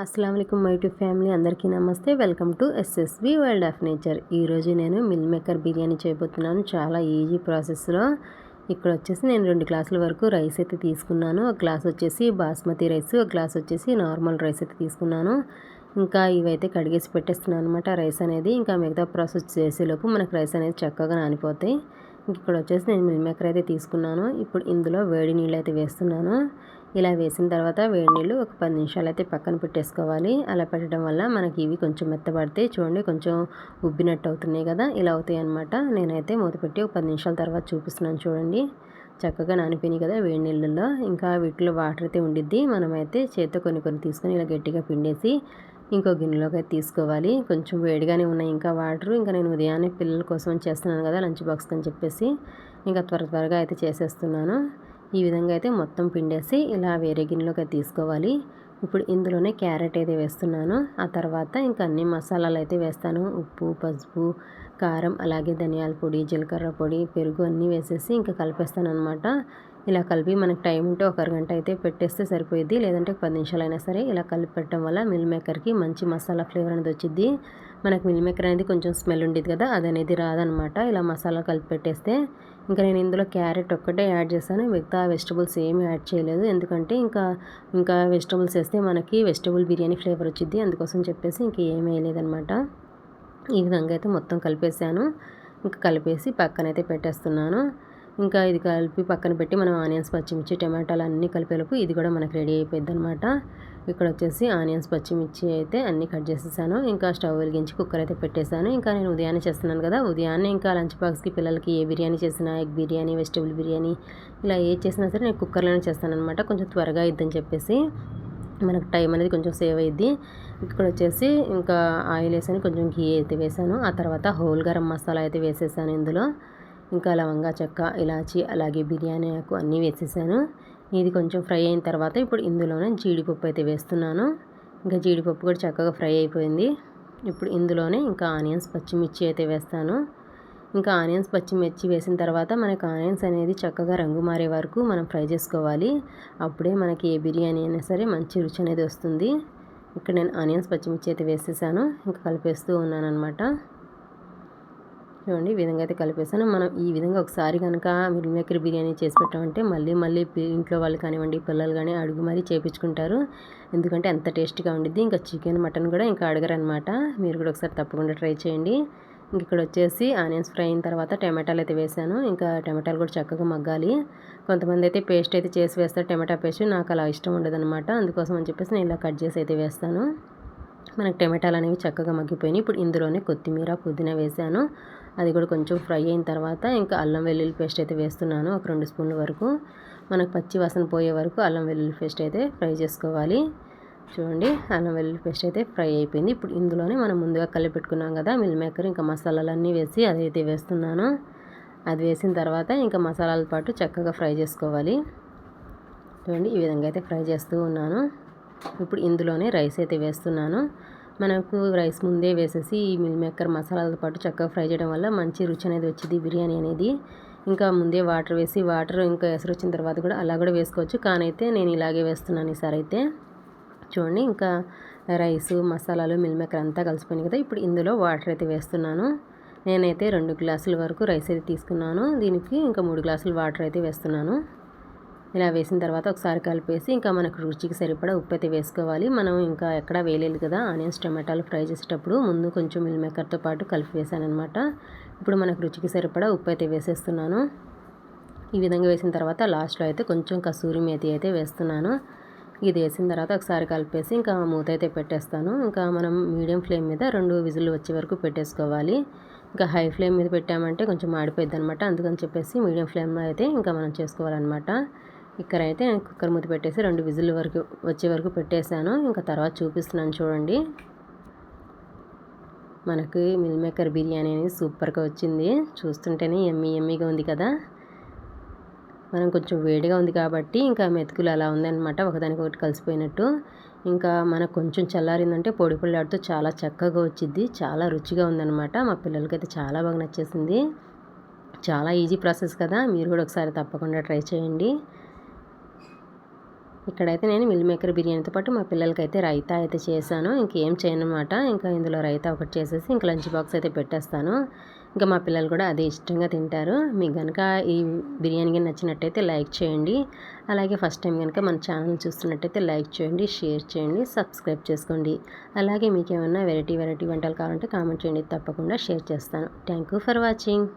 అస్సలం my to family. అందరికీ నమస్తే. Welcome to SSB world of nature. ఈరోజు నేను మిల్ మేకర్ బిర్యానీ చేయబోతున్నాను. చాలా ఈజీ ప్రాసెస్లో. ఇక్కడ వచ్చేసి నేను రెండు గ్లాసుల వరకు రైస్ అయితే తీసుకున్నాను. ఒక గ్లాస్ వచ్చేసి బాస్మతి రైస్ ఒక గ్లాస్ వచ్చేసి నార్మల్ రైస్ అయితే తీసుకున్నాను. ఇంకా ఇవైతే కడిగేసి పెట్టేస్తున్నాను అనమాట రైస్ అనేది. ఇంకా మిగతా ప్రాసెస్ చేసేలోపు మనకు రైస్ అనేది చక్కగా నానిపోతాయి. ఇక్కడ వచ్చేసి నేను మిల్ మేకర్ అయితే తీసుకున్నాను. ఇప్పుడు ఇందులో వేడి నీళ్ళు అయితే వేస్తున్నాను. ఇలా వేసిన తర్వాత వేడి నీళ్ళు ఒక పది నిమిషాలు అయితే పక్కన పెట్టేసుకోవాలి. అలా పెట్టడం వల్ల మనకి ఇవి కొంచెం మెత్తబడితే చూడండి కొంచెం ఉబ్బినట్టు అవుతున్నాయి కదా ఇలా అవుతాయి అనమాట నేనైతే మూత పెట్టి ఒక పది నిమిషాల తర్వాత చూపిస్తున్నాను చూడండి. చక్కగా నానిపోయినాయి కదా వేడి నీళ్ళల్లో. ఇంకా వీటిలో వాటర్ అయితే ఉండిద్ది. మనమైతే చేతితో కొన్ని కొన్ని తీసుకొని ఇలా గట్టిగా పిండేసి ఇంకో గిన్నెలోకి అయితే తీసుకోవాలి. కొంచెం వేడిగానే ఉన్నాయి ఇంకా వాటర్. ఇంకా నేను ఉదయాన్నే పిల్లల కోసం చేస్తున్నాను కదా లంచ్ బాక్స్ అని చెప్పేసి. ఇంకా త్వర త్వరగా అయితే చేసేస్తున్నాను. ఈ విధంగా అయితే మొత్తం పిండేసి ఇలా వేరే గిన్నెలోకి అయితే తీసుకోవాలి. ఇప్పుడు ఇందులోనే క్యారెట్ అయితే వేస్తున్నాను. ఆ తర్వాత ఇంకా అన్ని మసాలాలు అయితే వేస్తాను. ఉప్పు పసుపు కారం అలాగే ధనియాల పొడి జీలకర్ర పొడి పెరుగు అన్నీ వేసేసి ఇంకా కలిపేస్తాను అనమాట ఇలా కలిపి మనకు టైం ఉంటే ఒక అరగంట అయితే పెట్టేస్తే సరిపోయిద్ది. లేదంటే పది నిమిషాలు అయినా సరే ఇలా కలిపి పెట్టడం వల్ల మిల్ మేకర్కి మంచి మసాలా ఫ్లేవర్ అనేది వచ్చింది మనకు మిల్ మేకర్ అనేది కొంచెం స్మెల్ ఉండేది కదా అది అనేది రాదనమాట ఇలా మసాలా కలిపి పెట్టేస్తే ఇంకా నేను ఇందులో క్యారెట్ ఒక్కటే యాడ్ చేశాను. మిగతా వెజిటబుల్స్ ఏమి యాడ్ చేయలేదు. ఎందుకంటే ఇంకా ఇంకా వెజిటబుల్స్ వేస్తే మనకి వెజిటబుల్ బిర్యానీ ఫ్లేవర్ వచ్చింది అందుకోసం చెప్పేసి ఇంక ఏమీ వేయలేదనమాట ఈ విధంగా అయితే మొత్తం కలిపేసాను. ఇంకా కలిపేసి పక్కనైతే పెట్టేస్తున్నాను. ఇంకా ఇది కలిపి పక్కన పెట్టి మనం ఆనియన్స్ పచ్చిమిర్చి టమాటాలు అన్నీ కలిపేలోపు ఇది కూడా మనకు రెడీ అయిపోయింది అనమాట ఇక్కడ వచ్చేసి ఆనియన్స్ పచ్చిమిర్చి అయితే అన్నీ కట్ చేసేసాను. ఇంకా స్టవ్ వెలిగించి కుక్కర్ అయితే పెట్టేశాను. ఇంకా నేను ఉదయాన్నే చేస్తున్నాను కదా ఉదయాన్నే ఇంకా లంచ్ బాక్స్కి పిల్లలకి ఏ బిర్యానీ చేసినా ఎగ్ బిర్యానీ వెజిటబుల్ బిర్యానీ ఇలా ఏ చేసినా సరే నేను కుక్కర్లోనే చేస్తాను అనమాట కొంచెం త్వరగా ఇద్దని చెప్పేసి మనకు టైం అనేది కొంచెం సేవ్ అయ్యిద్ది ఇక్కడ వచ్చేసి ఇంకా ఆయిల్ వేసాను కొంచెం ఘీ అయితే వేసాను. ఆ తర్వాత హోల్ గరం మసాలా అయితే వేసేసాను ఇందులో. ఇంకా లవంగా చెక్క ఇలాచి అలాగే బిర్యానీ ఆకు అన్నీ వేసేసాను. ఇది కొంచెం ఫ్రై అయిన తర్వాత ఇప్పుడు ఇందులోనే జీడిపప్పు అయితే వేస్తున్నాను. ఇంకా జీడిపప్పు కూడా చక్కగా ఫ్రై అయిపోయింది. ఇప్పుడు ఇందులోనే ఇంకా ఆనియన్స్ పచ్చిమిర్చి అయితే వేస్తాను. ఇంకా ఆనియన్స్ పచ్చిమిర్చి వేసిన తర్వాత మనకి ఆనియన్స్ అనేది చక్కగా రంగు మారే వరకు మనం ఫ్రై చేసుకోవాలి. అప్పుడే మనకి ఏ బిర్యానీ అయినా సరే మంచి రుచి అనేది వస్తుంది. ఇక్కడ నేను ఆనియన్స్ పచ్చిమిర్చి అయితే వేసేసాను. ఇంకా కలిపేస్తూ ఉన్నాను అనమాట చూడండి ఈ విధంగా అయితే కలిపేసాను మనం ఈ విధంగా ఒకసారి కనుక మిల్ మేకర్ బిర్యానీ చేసి పెట్టామంటే మళ్ళీ మళ్ళీ ఇంట్లో వాళ్ళు కానివ్వండి పిల్లలు కానీ అడుగు మరీ చేపించుకుంటారు. ఎందుకంటే ఎంత టేస్ట్గా ఉండిద్ది. ఇంకా చికెన్ మటన్ కూడా ఇంకా అడగరు అనమాట మీరు కూడా ఒకసారి తప్పకుండా ట్రై చేయండి. ఇంక ఇక్కడ వచ్చేసి ఆనియన్స్ ఫ్రై అయిన తర్వాత టమాటాలు అయితే వేసాను. ఇంకా టమాటాలు కూడా చక్కగా మగ్గాలి. కొంతమంది అయితే పేస్ట్ అయితే చేసి వేస్తారు. టమాటా పేస్ట్ నాకు అలా ఇష్టం ఉండదు అనమాట అందుకోసం అని చెప్పేసి నేను ఇలా కట్ చేసి అయితే వేస్తాను. మనకు టమాటాలు అనేవి చక్కగా మగ్గిపోయినాయి. ఇప్పుడు ఇందులోనే కొత్తిమీర పుదీనా వేసాను. అది కూడా కొంచెం ఫ్రై అయిన తర్వాత ఇంకా అల్లం వెల్లుల్లి పేస్ట్ అయితే వేస్తున్నాను. ఒక రెండు స్పూన్ల వరకు. మనకు పచ్చి వాసన పోయే వరకు అల్లం వెల్లుల్లి పేస్ట్ అయితే ఫ్రై చేసుకోవాలి. చూడండి అల్లం వెల్లుల్లి పేస్ట్ అయితే ఫ్రై అయిపోయింది. ఇప్పుడు ఇందులోనే మనం ముందుగా కలిపెట్టుకున్నాం కదా మిల్ మేకర్ ఇంకా మసాలాలన్నీ వేసి అదైతే వేస్తున్నాను. అది వేసిన తర్వాత ఇంకా మసాలాలతో పాటు చక్కగా ఫ్రై చేసుకోవాలి. చూడండి ఈ విధంగా అయితే ఫ్రై చేస్తూ ఉన్నాను. ఇప్పుడు ఇందులోనే రైస్ అయితే వేస్తున్నాను. మనకు రైస్ ముందే వేసేసి ఈ మిల్ మేకర్ మసాలాలతో పాటు చక్కగా ఫ్రై చేయడం వల్ల మంచి రుచి అనేది వచ్చింది బిర్యానీ అనేది. ఇంకా ముందే వాటర్ వేసి వాటర్ ఇంకా ఎసరు వచ్చిన తర్వాత కూడా అలా కూడా వేసుకోవచ్చు. కానీ అయితే నేను ఇలాగే వేస్తున్నాను ఈసారి అయితే. చూడండి ఇంకా రైస్ మసాలాలు మిల్ మేకర్ అంతా కలిసిపోయినాయి కదా. ఇప్పుడు ఇందులో వాటర్ అయితే వేస్తున్నాను. నేనైతే రెండు గ్లాసుల వరకు రైస్ అయితే తీసుకున్నాను. దీనికి ఇంకా మూడు గ్లాసులు వాటర్ అయితే వేస్తున్నాను. ఇలా వేసిన తర్వాత ఒకసారి కలిపేసి ఇంకా మనకు రుచికి సరిపడా ఉప్పు అయితే వేసుకోవాలి. మనం ఇంకా ఎక్కడ వేయలేదు కదా ఆనియన్స్ టమాటాలు ఫ్రై చేసేటప్పుడు ముందు కొంచెం మిల్ మేకర్తో పాటు కలిపి వేసాను అనమాట ఇప్పుడు మనకు రుచికి సరిపడా ఉప్పు అయితే వేసేస్తున్నాను. ఈ విధంగా వేసిన తర్వాత లాస్ట్లో అయితే కొంచెం కసూరి మేతి అయితే వేస్తున్నాను. ఇది వేసిన తర్వాత ఒకసారి కలిపేసి ఇంకా మూత అయితే పెట్టేస్తాను. ఇంకా మనం మీడియం ఫ్లేమ్ మీద రెండు విజులు వచ్చే వరకు పెట్టేసుకోవాలి. ఇంకా హై ఫ్లేమ్ మీద పెట్టామంటే కొంచెం మాడిపోయింది అనమాట అందుకని చెప్పేసి మీడియం ఫ్లేమ్లో అయితే ఇంకా మనం చేసుకోవాలన్నమాట. ఇక్కడ అయితే నేను కుక్కర్ మూత పెట్టేసి రెండు విజిల్ వరకు వచ్చే వరకు పెట్టేశాను. ఇంకా తర్వాత చూపిస్తున్నాను చూడండి. మనకి మిల్ మేకర్ బిర్యానీ అనేది సూపర్గా వచ్చింది. చూస్తుంటేనే ఎమ్మి ఎమ్మిగా ఉంది కదా. మనం కొంచెం వేడిగా ఉంది కాబట్టి ఇంకా మెతుకులు అలా ఉందన్నమాట. ఒకదానికి ఒకటి కలిసిపోయినట్టు. ఇంకా మనకు కొంచెం చల్లారిందంటే పొడి పొడిలాడుతూ చాలా చక్కగా వచ్చింది. చాలా రుచిగా ఉందన్నమాట. మా పిల్లలకైతే చాలా బాగా నచ్చేసింది. చాలా ఈజీ ప్రాసెస్ కదా. మీరు కూడా ఒకసారి తప్పకుండా ట్రై చేయండి. ఇక్కడైతే నేను మిల్ మేకర్ బిర్యానీతో పాటు మా పిల్లలకైతే రైతా అయితే చేశాను. ఇంకేం చేయను అనమాట ఇంకా ఇందులో రైతా ఒకటి చేసేసి ఇంకా లంచ్ బాక్స్ అయితే పెట్టేస్తాను. ఇంకా మా పిల్లలు కూడా అదే ఇష్టంగా తింటారు. మీకు కనుక ఈ బిర్యానీ నచ్చినట్టయితే లైక్ చేయండి. అలాగే ఫస్ట్ టైం కనుక మన ఛానల్ చూస్తున్నట్టయితే లైక్ చేయండి షేర్ చేయండి సబ్స్క్రైబ్ చేసుకోండి. అలాగే మీకు ఏమన్నా వెరైటీ వెరైటీ వంటలు కావాలంటే కామెంట్ చేయండి. తప్పకుండా షేర్ చేస్తాను. Thank you for watching.